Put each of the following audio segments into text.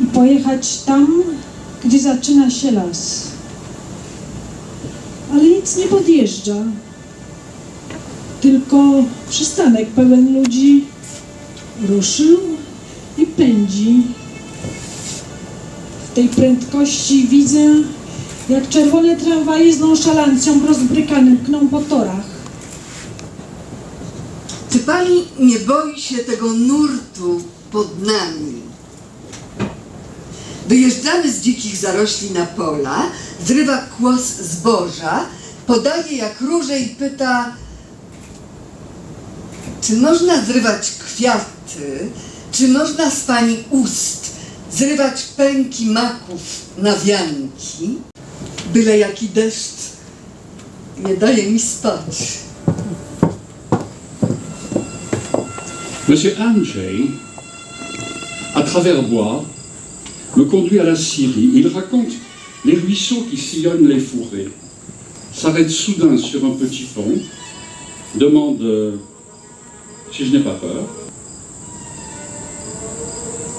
i pojechać tam, gdzie zaczyna się las. Ale nic nie podjeżdża. Tylko przystanek pełen ludzi ruszył i pędzi. W tej prędkości widzę, jak czerwone tramwaje z nonszalancją rozbrykanym kną po torach. Pani nie boi się tego nurtu pod nami? Wyjeżdżamy z dzikich zarośli na pola, zrywa kłos zboża, podaje jak róże i pyta, czy można zrywać kwiaty, czy można z pani ust zrywać pęki maków na wianki? Byle jaki deszcz nie daje mi spać. Monsieur Andrzej, à travers bois, me conduit à la Syrie. Il raconte les ruisseaux qui sillonnent les fourrés, s'arrête soudain sur un petit pont, demande euh, si je n'ai pas peur.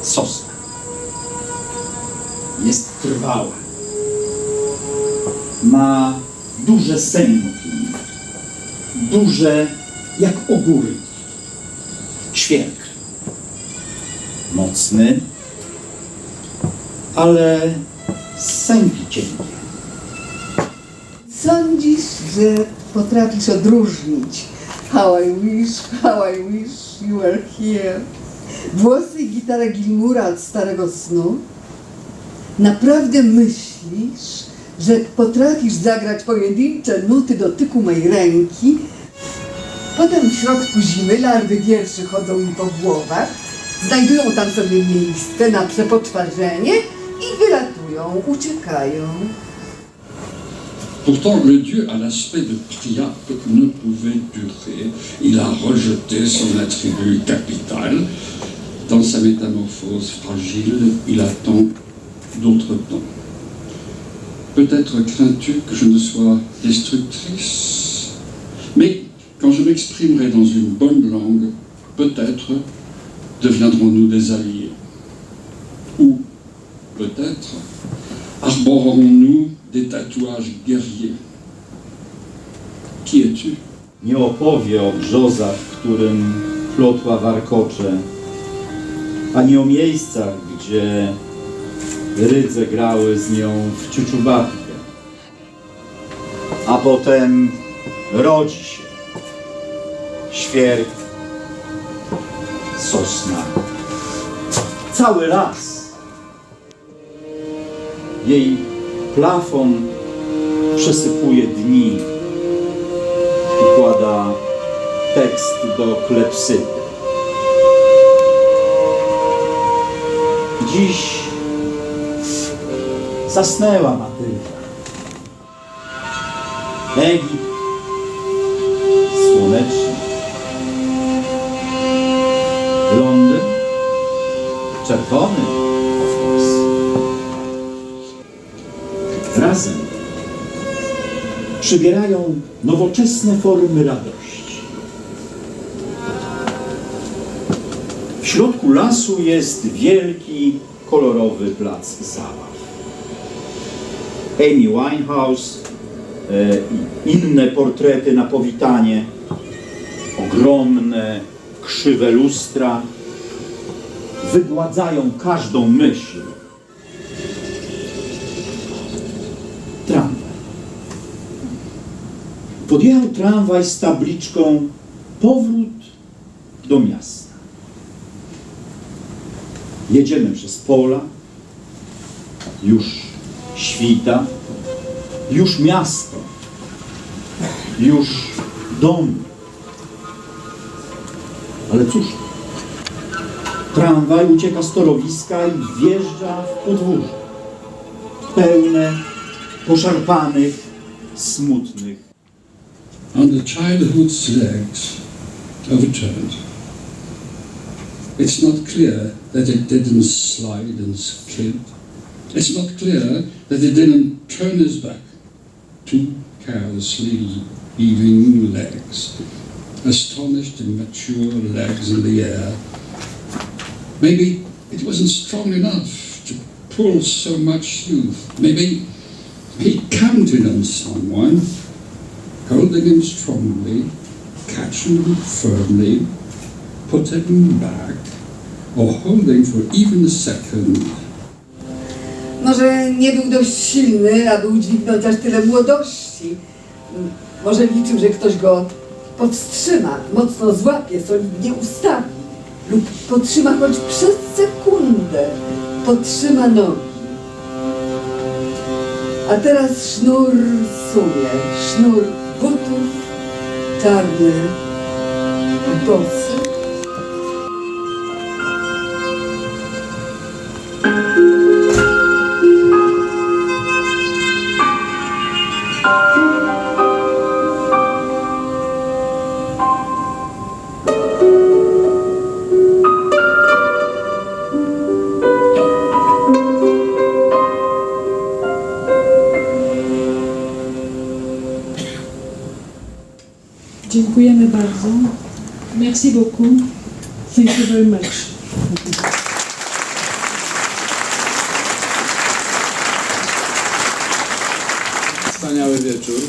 Sosna. Jest trwała. Ma duże sęki. Duże jak ogórki. Świerk. Mocny, ale sęki cienkie. Sądzisz, że potrafisz odróżnić How I wish, how I wish you were here. Włosy i gitarę Gilmura od Starego Snu? Naprawdę myślisz, że potrafisz zagrać pojedyncze nuty dotyku mej ręki? Potem w środku zimy larwy wierszy chodzą im po głowach, znajdują tam sobie miejsce na przepoczwarzenie i wylatują, uciekają. Pourtant, le dieu à l'aspect de Priape ne pouvait durer. Il a rejeté son attribut capital. Dans sa métamorphose fragile, il attend d'autres temps. Peut-être crains-tu que je ne sois destructrice, mais quand je m'exprimerai dans une bonne langue, peut-être deviendrons-nous des alliés. Ou peut-être arborerons-nous des tatouages guerriers. Qui es-tu Nie opowie o brzozach, w którym plotła warkocze, ani o miejscach, gdzie rydze grały z nią w ciuczubatkę. A potem rodzi się świerk, sosna, cały las. Jej plafon przesypuje dni układa tekst do klepsydy. Dziś zasnęła Matylda. Egipt słoneczny. Czerwony. Of course. Razem przybierają nowoczesne formy radości. W środku lasu jest wielki, kolorowy plac zabaw. Amy Winehouse, e, i inne portrety na powitanie, ogromne, krzywe lustra wygładzają każdą myśl. Tramwaj. Podjechał tramwaj z tabliczką Powrót do miasta. Jedziemy przez pola, już świta, już miasto, już dom. Ale cóż to? Tramwaj ucieka z torowiska i wjeżdża w podwórze. Pełne poszarpanych, smutnych on the childhood's legs overturned. It's not clear that it didn't slide and skid. It's not clear that it didn't turn his back, too carelessly leaving legs. astonished immature legs in the air. Maybe it wasn't strong enough to pull so much youth. Maybe he counted on someone, holding him strongly, catching him firmly, putting him back, or holding for even a second. Może nie był dość silny, aby udźwignąć aż tyle młodości. Może liczył, że ktoś go podtrzyma, mocno złapie, solidnie ustawi lub podtrzyma choć przez sekundę, podtrzyma nogi. A teraz sznur sumie, sznur butów, czarny, bosy. Dziękujemy bardzo. Merci beaucoup. Thank you very much. Wspaniały wieczór.